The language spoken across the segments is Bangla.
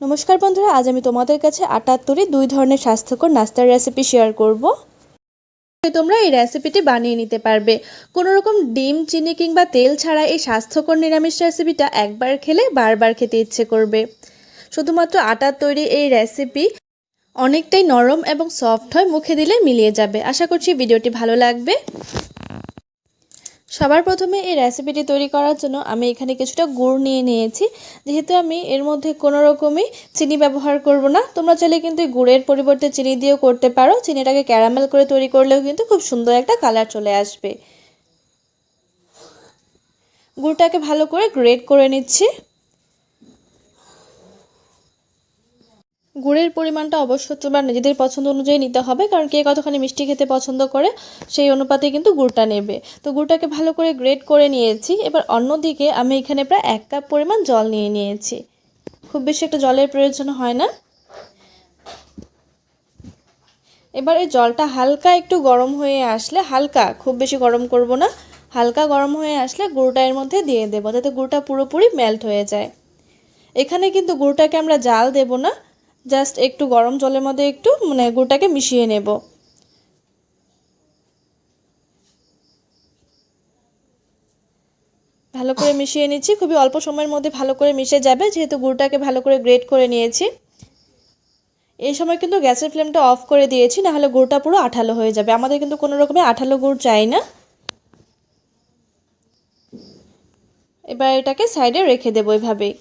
নমস্কার বন্ধুরা, আজ আমি তোমাদের কাছে আটাত্তরে দুই ধরনের স্বাস্থ্যকর নাস্তার রেসিপি শেয়ার করব। তোমরা এই রেসিপিটি বানিয়ে নিতে পারবে। কোনো রকম ডিম, চিনি কিংবা তেল ছাড়া এই স্বাস্থ্যকর নিরামিষ রেসিপিটা একবার খেলে বারবার খেতে ইচ্ছে করবে। শুধুমাত্র আটার তৈরি এই রেসিপি অনেকটাই নরম এবং সফট হয়, মুখে দিলে মিলিয়ে যাবে। আশা করছি ভিডিওটি ভালো লাগবে। সবার প্রথমে এই রেসিপিটি তৈরি করার জন্য আমি এখানে কিছুটা গুড় নিয়ে নিয়েছি। যেহেতু আমি এর মধ্যে কোনো রকমই চিনি ব্যবহার করব না, তোমরা চাইলে কিন্তু গুড়ের পরিবর্তে চিনি দিয়েও করতে পারো। চিনিটাকে ক্যারামেল করে তৈরি করলেও কিন্তু খুব সুন্দর একটা কালার চলে আসবে। গুড়টাকে ভালো করে গ্রেট করে নিচ্ছি। গুড়ের পরিমাণটা অবশ্য তোমার নিজেদের পছন্দ অনুযায়ী নিতে হবে, কারণ কে কতখানি মিষ্টি খেতে পছন্দ করে সেই অনুপাতে কিন্তু গুড়টা নেবে। তো গুড়টাকে ভালো করে গ্রেট করে নিয়েছি। এবার অন্যদিকে আমি এখানে প্রায় এক কাপ পরিমাণ জল নিয়ে নিয়েছি। খুব বেশি একটা জলের প্রয়োজন হয় না। এবার এই জলটা হালকা একটু গরম হয়ে আসলে, হালকা, খুব বেশি গরম করব না, হালকা গরম হয়ে আসলে গুড়টা এর মধ্যে দিয়ে দেবো, যাতে গুড়টা পুরোপুরি মেল্ট হয়ে যায়। এখানে কিন্তু গুড়টাকে আমরা জাল দেব না জাস্ট একটু গরম জলের মধ্যে একটু মানে গুড়টাকে মিশিয়ে নেব। ভালো করে মিশিয়ে নিচ্ছি। খুবই অল্প সময়ের মধ্যে ভালো করে মিশে যাবে, যেহেতু গুড়টাকে ভালো করে গ্রেট করে নিয়েছি। এই সময় কিন্তু গ্যাসের ফ্লেমটা অফ করে দিয়েছি, নাহলে গুড়টা পুরো আঠালো হয়ে যাবে। আমাদের কিন্তু কোনো রকমের আঠালো গুড় চাই না। এবার এটাকে সাইডে রেখে দেবো এভাবেই।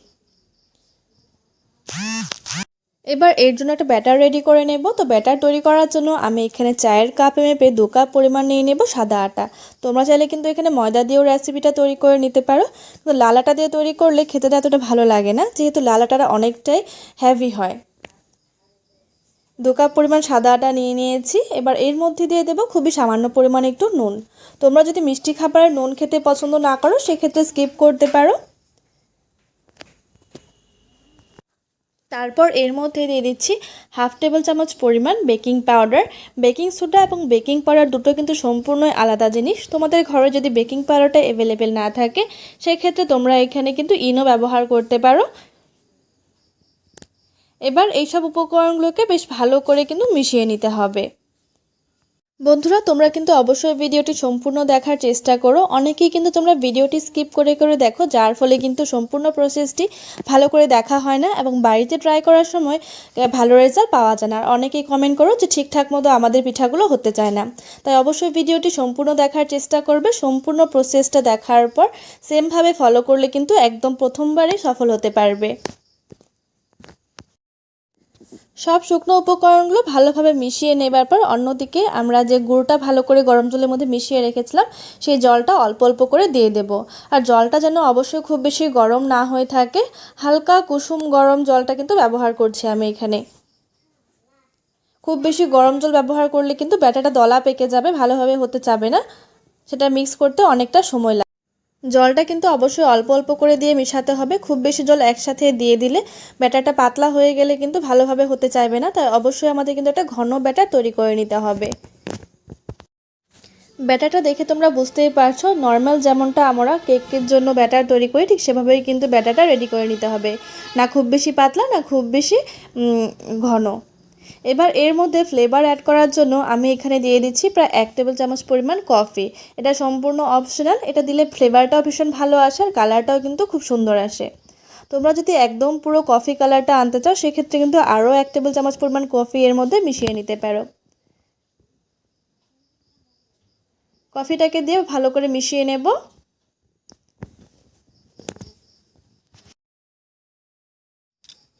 এবার এর জন্য একটা ব্যাটার রেডি করে নেব। তো ব্যাটার তৈরি করার জন্য আমি এখানে চায়ের কাপে মেপে দু কাপ পরিমাণ নিয়ে নেব সাদা আটা। তোমরা চাইলে কিন্তু এখানে ময়দা দিয়েও রেসিপিটা তৈরি করে নিতে পারো। কিন্তু লাল আটা দিয়ে তৈরি করলে খেতে এতটা ভালো লাগে না, যেহেতু লাল আটাটা অনেকটাই হ্যাভি হয়। দু কাপ পরিমাণ সাদা আটা নিয়ে নিয়েছি। এবার এর মধ্যে দিয়ে দেবো খুবই সামান্য পরিমাণ একটু নুন। তোমরা যদি মিষ্টি খাবারের নুন খেতে পছন্দ না করো, সেক্ষেত্রে স্কিপ করতে পারো। তারপর এর মধ্যে দিয়ে দিচ্ছি হাফ টেবিল চামচ পরিমাণ বেকিং পাউডার। বেকিং সোডা এবং বেকিং পাউডার দুটো কিন্তু সম্পূর্ণই আলাদা জিনিস। তোমাদের ঘরে যদি বেকিং পাউডারটা অ্যাভেলেবেল না থাকে, সেক্ষেত্রে তোমরা এখানে কিন্তু ইনো ব্যবহার করতে পারো। এবার এইসব উপকরণগুলোকে বেশ ভালো করে কিন্তু মিশিয়ে নিতে হবে। বন্ধুরা, তোমরা কিন্তু অবশ্যই ভিডিওটি সম্পূর্ণ দেখার চেষ্টা করো। অনেকেই কিন্তু তোমরা ভিডিওটি স্কিপ করে করে দেখো, যার ফলে কিন্তু সম্পূর্ণ প্রসেসটি ভালো করে দেখা হয় না এবং বাড়িতে ট্রাই করার সময় ভালো রেজাল্ট পাওয়া যায় না। আর অনেকেই কমেন্ট করো যে ঠিকঠাক মতো আমাদের পিঠাগুলো হতে চায় না। তাই অবশ্যই ভিডিওটি সম্পূর্ণ দেখার চেষ্টা করবে, সম্পূর্ণ প্রসেসটা দেখার পর সেমভাবে ফলো করলে কিন্তু একদম প্রথমবারে সফল হতে পারবে। সব শুকনো উপকরণগুলো ভালোভাবে মিশিয়ে নেবার পর অন্যদিকে আমরা যে গুড়টা ভালো করে গরম জলের মধ্যে মিশিয়ে রেখেছিলাম, সেই জলটা অল্প অল্প করে দিয়ে দেব। আর জলটা যেন অবশ্যই খুব বেশি গরম না হয়ে থাকে, হালকা কুসুম গরম জলটা কিন্তু ব্যবহার করছি আমি এখানে। খুব বেশি গরম জল ব্যবহার করলে কিন্তু ব্যাটাটা দলা পেকে যাবে, ভালোভাবে হতে চাবে না। সেটা মিক্স করতে অনেকটা সময় লাগে জলটা কিন্তু অবশ্যই অল্প অল্প করে দিয়ে মেশাতে হবে। খুব বেশি জল একসাথে দিয়ে দিলে ব্যাটারটা পাতলা হয়ে গেলে কিন্তু ভালোভাবে হতে চাইবে না। তাই অবশ্যই আমাদের কিন্তু একটা ঘন ব্যাটার তৈরি করে নিতে হবে। ব্যাটারটা দেখে তোমরা বুঝতেই পারছ, নর্মাল যেমনটা আমরা কেকের জন্য ব্যাটার তৈরি করি, ঠিক সেভাবেই কিন্তু ব্যাটারটা রেডি করে নিতে হবে। না খুব বেশি পাতলা, না খুব বেশি ঘন। এবার এর মধ্যে ফ্লেভার অ্যাড করার জন্য আমি এখানে দিয়ে দিচ্ছি প্রায় এক টেবিল চামচ পরিমাণ কফি এটা সম্পূর্ণ অপশনাল এটা দিলে ফ্লেভারটাও ভীষণ ভালো আসে আর কালারটাও কিন্তু খুব সুন্দর আসে। তোমরা যদি একদম পুরো কফি কালারটা আনতে চাও, সেক্ষেত্রে কিন্তু আরও এক টেবিল চামচ পরিমাণ কফি এর মধ্যে মিশিয়ে নিতে পারো। কফিটাকে দিয়ে ভালো করে মিশিয়ে নেব।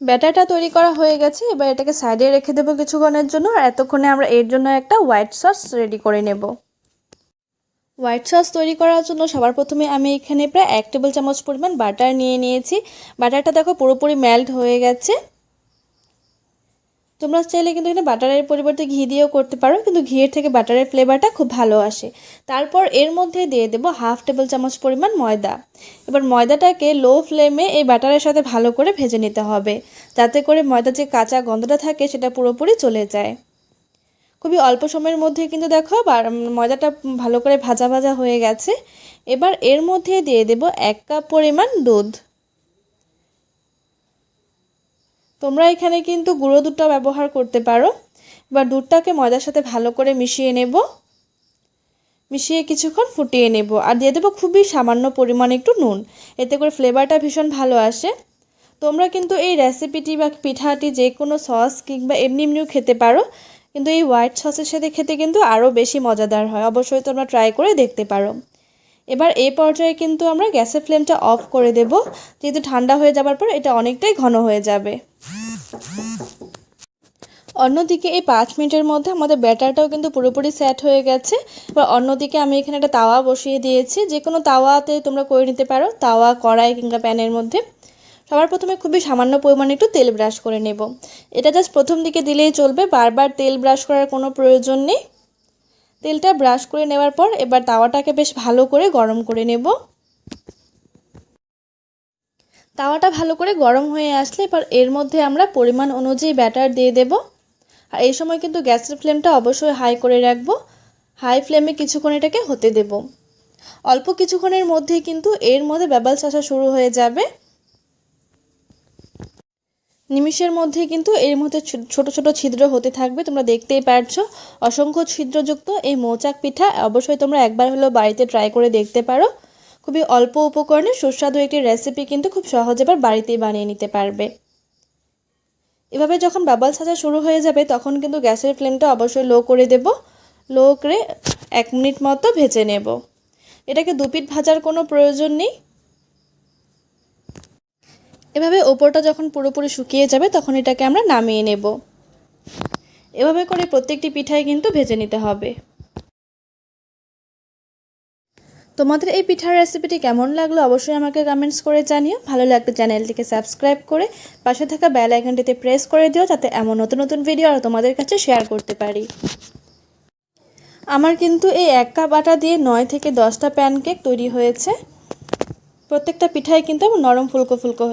ব্যাটারটা তৈরি করা হয়ে গেছে, এবার এটাকে সাইডে রেখে দেবো কিছুক্ষণের জন্য, আর এতক্ষণে আমরা এর জন্য একটা হোয়াইট সস রেডি করে নেব। হোয়াইট সস তৈরি করার জন্য সবার প্রথমে আমি এখানে প্রায় এক টেবিল চামচ পরিমাণ বাটার নিয়ে নিয়েছি। বাটারটা দেখো পুরোপুরি মেল্ট হয়ে গেছে। তোমরা চাইলে কিন্তু এখানে বাটারের পরিবর্তে ঘি দিয়েও করতে পারো, কিন্তু ঘিয়ের থেকে বাটারের ফ্লেভারটা খুব ভালো আসে। তারপর এর মধ্যে দিয়ে দেবো হাফ টেবিল চামচ পরিমাণ ময়দা। এবার ময়দাটাকে লো ফ্লেমে এই বাটারের সাথে ভালো করে ভেজে নিতে হবে, যাতে করে ময়দার যে কাঁচা গন্ধটা থাকে সেটা পুরোপুরি চলে যায়। খুবই অল্প সময়ের মধ্যে কিন্তু দেখো ময়দাটা ভালো করে ভাজা ভাজা হয়ে গেছে। এবার এর মধ্যে দিয়ে দেব এক কাপ পরিমাণ দুধ। তোমরা এখানে কিন্তু গুঁড়ো দুধটা ব্যবহার করতে পারো, এবার দুধটাকে ময়দার সাথে ভালো করে মিশিয়ে নেব। মিশিয়ে কিছুক্ষণ ফুটিয়ে নেব। আর দিয়ে দেবো খুবই সামান্য পরিমাণ একটু নুন, এতে করে ফ্লেভারটা ভীষণ ভালো আসে। তোমরা কিন্তু এই রেসিপিটি বা পিঠাটি যে কোনো সস কিংবা এমনি এমনিও খেতে পারো, কিন্তু এই হোয়াইট সসের সাথে খেতে কিন্তু আরও বেশি মজাদার হয়। অবশ্যই তোমরা ট্রাই করে দেখতে পারো। এবার এই পর্যায়ে কিন্তু আমরা গ্যাসের ফ্লেমটা অফ করে দেব। যেহেতু ঠান্ডা হয়ে যাবার পর এটা অনেকটাই ঘন হয়ে যাবে। অন্যদিকে এই পাঁচ মিনিটের মধ্যে আমাদের ব্যাটারটাও কিন্তু পুরোপুরি সেট হয়ে গেছে। এবার অন্যদিকে আমি এখানে একটা তাওয়া বসিয়ে দিয়েছি। যে কোনো তাওয়াতে তোমরা করে নিতে পারো, তাওয়া, কড়াই কিংবা প্যানের মধ্যে। সবার প্রথমে খুবই সামান্য পরিমাণে একটু তেল ব্রাশ করে নেব। এটা জাস্ট প্রথম দিকে দিলেই চলবে। বারবার তেল ব্রাশ করার কোনো প্রয়োজন নেই। তেলটা ব্রাশ করে নেওয়ার পর এবার তাওয়াটাকে বেশ ভালো করে গরম করে নেব। তাওয়াটা ভালো করে গরম হয়ে আসলে এবার এর মধ্যে আমরা পরিমাণ অনুযায়ী ব্যাটার দিয়ে দেব। আর এই সময় কিন্তু গ্যাসের ফ্লেমটা অবশ্যই হাই করে রাখব। হাই ফ্লেমে কিছুক্ষণ এটাকে হতে দেব। অল্প কিছুক্ষণের মধ্যেই কিন্তু এর মধ্যে ব্যাবালস আসা শুরু হয়ে যাবে। নিমিষের মধ্যে কিন্তু এর মধ্যে ছোট ছোট ছিদ্র হতে থাকবে, তোমরা দেখতেই পারছ। অসংখ্য ছিদ্রযুক্ত এই মৌচাক পিঠা, অবশ্যই তোমরা একবার হলেও বাড়িতে ট্রাই করে দেখতে পারো। খুবই অল্প উপকরণে সুস্বাদু একটি রেসিপি কিন্তু খুব সহজে এবার বাড়িতেই বানিয়ে নিতে পারবে। এভাবে যখন বাবাল সাজা শুরু হয়ে যাবে, তখন কিন্তু গ্যাসের ফ্লেমটা অবশ্যই লো করে দেব। লো করে এক মিনিট মতো ভেজে নেব। এটাকে দুপিট ভাজার কোনো প্রয়োজন নেই। এভাবে ওপরটা যখন পুরোপুরি শুকিয়ে যাবে, তখন এটাকে আমরা নামিয়ে নেব। এভাবে করে প্রত্যেকটি পিঠাই কিন্তু ভেজে নিতে হবে। তোমাদের এই পিঠার রেসিপিটি কেমন লাগল অবশ্যই আমাকে কমেন্টস করে জানিও। ভালো লাগলে চ্যানেলটিকে সাবস্ক্রাইব করে পাশে থাকা বেল আইকনটিতে প্রেস করে দিও যাতে এমন নতুন নতুন ভিডিও আর তোমাদের কাছে শেয়ার করতে পারি। আমার কিন্তু এই এক কাপ আটা দিয়ে নয় থেকে দশটা প্যানকেক তৈরি হয়েছে। প্রত্যেকটা পিঠাই কিন্তু নরম ফুলকো ফুলকো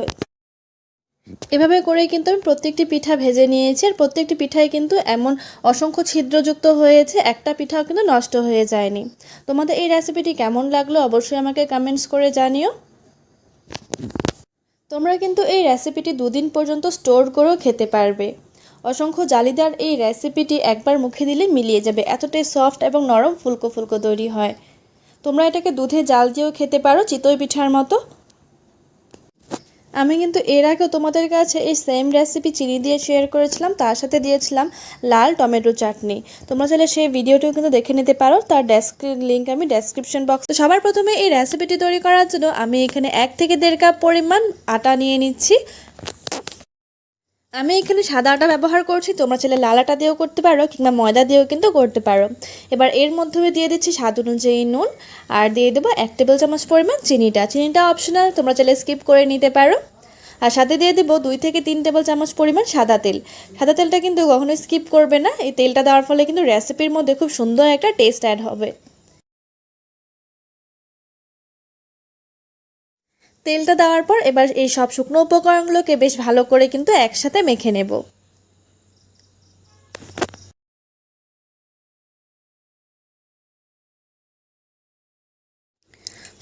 এভাবে করেই কিন্তু আমি প্রত্যেকটি পিঠা ভেজে নিয়েছি, আর প্রত্যেকটি পিঠায় কিন্তু এমন অসংখ্য ছিদ্রযুক্ত হয়েছে, একটা পিঠাও কিন্তু নষ্ট হয়ে যায়নি। তোমাদের এই রেসিপিটি কেমন লাগল অবশ্যই আমাকে কমেন্টস করে জানিও। তোমরা কিন্তু এই রেসিপিটি দুদিন পর্যন্ত স্টোর করেও খেতে পারবে। অসংখ্য জালিদার এই রেসিপিটি একবার মুখে দিলে মিলিয়ে যাবে, এতটাই সফট এবং নরম ফুলকো ফুলকো তৈরি হয়। তোমরা এটাকে দুধে জাল দিয়েও খেতে পারো চিতই পিঠার মতো। আমি কিন্তু এর আগেও তোমাদের কাছে এই সেম রেসিপি চিনি দিয়ে শেয়ার করেছিলাম, তার সাথে দিয়েছিলাম লাল টমেটো চাটনি। তোমরা চাইলে সেই ভিডিওটিও কিন্তু দেখে নিতে পারো, তার লিঙ্ক আমি ডেসক্রিপশন বক্স সবার প্রথমে এই রেসিপিটি তৈরি করার জন্য আমি এখানে এক থেকে দেড় কাপ পরিমাণ আটা নিয়ে নিচ্ছি। আমি এখানে সাদা আটা ব্যবহার করছি, তোমরা চাইলে লাল আটা দিয়েও করতে পারো কিংবা ময়দা দিয়েও কিন্তু করতে পারো। এবার এর মধ্যে দিয়ে দিচ্ছি স্বাদ অনুযায়ী নুন আর দিয়ে দেবো এক টেবিল চামচ পরিমাণ চিনিটা। চিনিটা অপশনাল তোমরা চাইলে স্কিপ করে নিতে পারো। আর সাথে দিয়ে দেবো দুই থেকে তিন টেবিল চামচ পরিমাণ সাদা তেল। সাদা তেলটা কিন্তু কখনোই স্কিপ করবে না। এই তেলটা দেওয়ার ফলে কিন্তু রেসিপির মধ্যে খুব সুন্দর একটা টেস্ট অ্যাড হবে। তেলটা দেওয়ার পর এবার এই সব শুকনো উপকরণগুলোকে বেশ ভালো করে কিন্তু একসাথে মেখে নেব।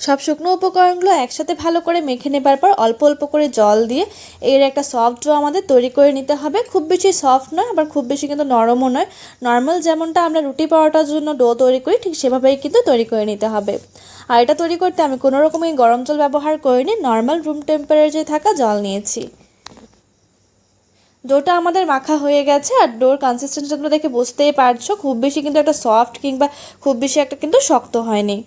সব শুকনো উপকরণগুলো একসাথে ভালো করে মেখে নেবার পর অল্প অল্প করে জল দিয়ে এর একটা সফট ডো আমাদের তৈরি করে নিতে হবে। খুব বেশি সফট নয়, আবার খুব বেশি কিন্তু নরমও নয়। নর্মাল যেমনটা আমরা রুটি পরোটার জন্য ডো তৈরি করি, ঠিক সেভাবেই কিন্তু তৈরি করে নিতে হবে। আর এটা তৈরি করতে আমি কোনো রকমই গরম জল ব্যবহার করিনি নর্মাল রুম টেম্পারেচারে থাকা জল নিয়েছি। ডোটা আমাদের মাখা হয়ে গেছে, আর ডোর কনসিস্টেন্সি তোমরা দেখে বুঝতেই পারছ, খুব বেশি কিন্তু একটা সফট কিংবা খুব বেশি একটা কিন্তু শক্ত হয়নি।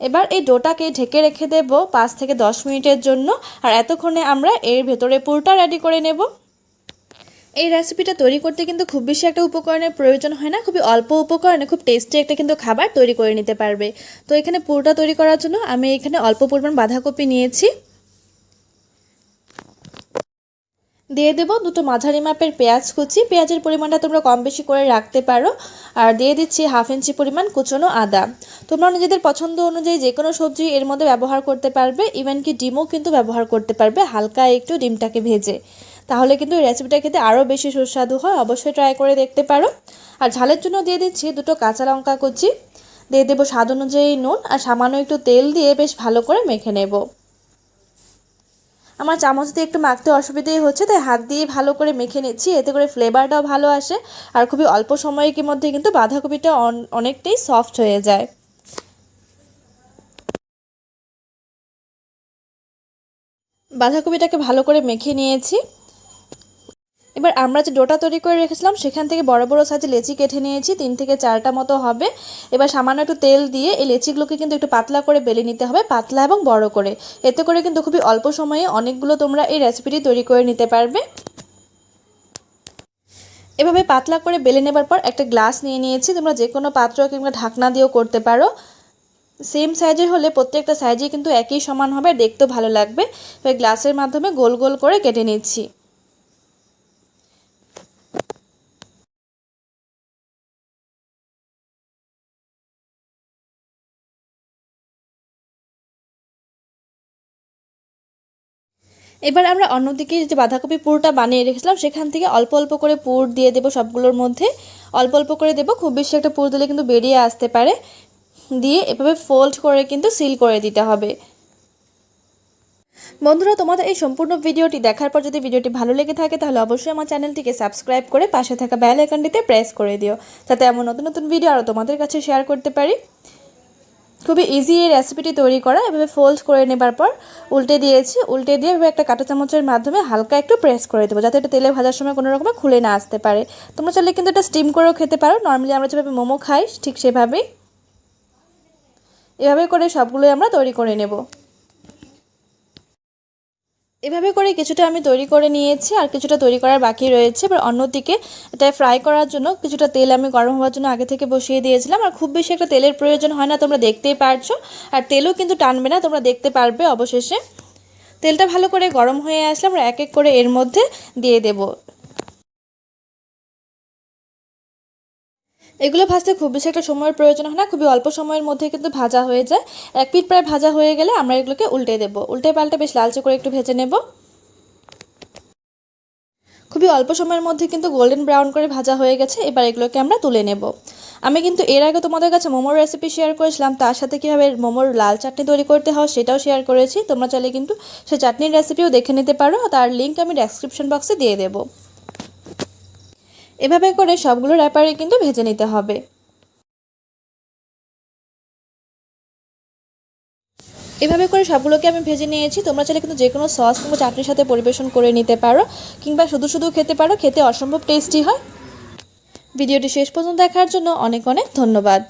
এবার এই ডোটাকে ঢেকে রেখে দেব পাঁচ থেকে দশ মিনিটের জন্য। আর এতক্ষণে আমরা এর ভেতরে পুরটা রেডি করে নেব। এই রেসিপিটা তৈরি করতে কিন্তু খুব বেশি একটা উপকরণের প্রয়োজন হয় না। খুবই অল্প উপকরণে খুব টেস্টি একটা কিন্তু খাবার তৈরি করে নিতে পারবে। তো এখানে পুরটা তৈরি করার জন্য আমি এখানে অল্প পরিমাণ বাঁধাকপি নিয়েছি। দিয়ে দেবো দুটো মাঝারি মাপের পেঁয়াজ কুচি। পেঁয়াজের পরিমাণটা তোমরা কম বেশি করে রাখতে পারো। আর দিয়ে দিচ্ছি হাফ ইঞ্চি পরিমাণ কুচনো আদা। তোমরা নিজেদের পছন্দ অনুযায়ী যে কোনো সবজি এর মধ্যে ব্যবহার করতে পারবে। ইভেন কি ডিমও কিন্তু ব্যবহার করতে পারবে। হালকা একটু ডিমটাকে ভেজে। তাহলে কিন্তু এই রেসিপিটা খেতে আরও বেশি সুস্বাদু হয়। অবশ্যই ট্রাই করে দেখতে পারো। আর ঝালের জন্য দিয়ে দিচ্ছি দুটো কাঁচা লঙ্কা কুচি। দিয়ে দেবো স্বাদ অনুযায়ী নুন। আর সামান্য একটু তেল দিয়ে বেশ ভালো করে মেখে নেব। আমার চামচ দিয়ে একটু মাখতে অসুবিধেই হচ্ছে, তাই হাত দিয়ে ভালো করে মেখে নিচ্ছি, এতে করে ফ্লেভারটাও ভালো আসে আর খুবই অল্প সময়ের মধ্যে কিন্তু বাঁধাকপিটা অনেকটাই সফট হয়ে যায়। বাঁধাকপিটাকে ভালো করে মেখে নিয়েছি। এবার আমরা যে ডোটা তৈরি করে রেখেছিলাম, সেখান থেকে বড় বড় সাইজে লেচি কেটে নিয়েছি। তিন থেকে চারটা মতো হবে। এবার সামান্য একটু তেল দিয়ে এই লেচিগুলোকে কিন্তু একটু পাতলা করে বেলে নিতে হবে, পাতলা এবং বড় করে। এতে করে কিন্তু খুবই অল্প সময়ে অনেকগুলো তোমরা এই রেসিপিটি তৈরি করে নিতে পারবে। এভাবে পাতলা করে বেলে নেবার পর একটা গ্লাস নিয়ে নিয়েছি। তোমরা যে কোনো পাত্র কিংবা ঢাকনা দিয়েও করতে পারো। সেম সাইজের হলে প্রত্যেকটা সাইজে কিন্তু একই সমান হবে দেখতেও ভালো লাগবে। এবার গ্লাসের মাধ্যমে গোল গোল করে কেটে নিচ্ছি। এবার আমরা অন্যদিকে যে বাঁধাকপি পুরটা বানিয়ে রেখেছিলাম, সেখান থেকে অল্প অল্প করে পুর দিয়ে দেবো সবগুলোর মধ্যে। অল্প অল্প করে দেবো, খুব বেশি একটা পুর দিলে কিন্তু বেরিয়ে আসতে পারে। দিয়ে এভাবে ফোল্ড করে কিন্তু সিল করে দিতে হবে। বন্ধুরা, তোমাদের এই সম্পূর্ণ ভিডিওটি দেখার পর যদি ভিডিওটি ভালো লেগে থাকে, তাহলে অবশ্যই আমার চ্যানেলটিকে সাবস্ক্রাইব করে পাশে থাকা বেল আইকনটিতে প্রেস করে দিও। যাতে এমন নতুন নতুন ভিডিও আরও তোমাদের কাছে শেয়ার করতে পারি। খুবই ইজি এই রেসিপিটি তৈরি করা, এভাবে ফোল্ড করে নেবার পর উল্টে দিয়েছি। উল্টে দিয়ে এভাবে একটা কাঁটা চামচের মাধ্যমে হালকা একটু প্রেস করে দেবো, যাতে এটা তেলে ভাজার সময় কোনো রকমে খুলে না আসতে পারে। তোমরা চাইলে কিন্তু এটা স্টিম করেও খেতে পারো নর্মালি আমরা যেভাবে মোমো খাই, ঠিক সেভাবেই। এভাবে করে সবগুলোই আমরা তৈরি করে নেব। এভাবে করে কিছুটা আমি তৈরি করে নিয়েছি আর কিছুটা তৈরি করার বাকি রয়েছে। এবার অন্যদিকে এটা ফ্রাই করার জন্য কিছুটা তেল আমি গরম হওয়ার জন্য আগে থেকে বসিয়ে দিয়েছিলাম। আর খুব বেশি একটা তেলের প্রয়োজন হয় না, তোমরা দেখতেই পারছ। আর তেলও কিন্তু টানবে না, তোমরা দেখতে পারবে অবশেষে। তেলটা ভালো করে গরম হয়ে আসলে আমরা এক এক করে এর মধ্যে দিয়ে দেব। এগুলো ভাজতে খুব বেশি একটা সময়ের প্রয়োজন হয় না, খুবই অল্প সময়ের মধ্যে কিন্তু ভাজা হয়ে যায়। এক পিঠ প্রায় ভাজা হয়ে গেলে আমরা এগুলোকে উল্টে দেবো। উল্টে পাল্টে বেশ লালচে করে একটু ভেজে নেব। খুবই অল্প সময়ের মধ্যে কিন্তু গোল্ডেন ব্রাউন করে ভাজা হয়ে গেছে, এবার এগুলোকে আমরা তুলে নেব। আমি কিন্তু এর আগে তোমাদের কাছে মোমোর রেসিপি শেয়ার করেছিলাম, তার সাথে কীভাবে মোমোর লাল চাটনি তৈরি করতে হয় সেটাও শেয়ার করেছি। তোমরা চাইলে কিন্তু সেই চাটনির রেসিপিও দেখে নিতে পারো, তার লিঙ্ক আমি ডেসক্রিপশন বক্সে দিয়ে দেবো। এভাবে করে সবগুলো র্যাপারে কিন্তু ভেজে নিতে হবে। এভাবে করে সবগুলোকে আমি ভেজে নিয়েছি। তোমরা চাইলে কিন্তু যে কোনো সস কিংবা চাটনির সাথে পরিবেশন করে নিতে পারো কিংবা শুধু শুধু খেতে পারো, খেতে অসম্ভব টেস্টি হয়। ভিডিওটি শেষ পর্যন্ত দেখার জন্য অনেক অনেক ধন্যবাদ।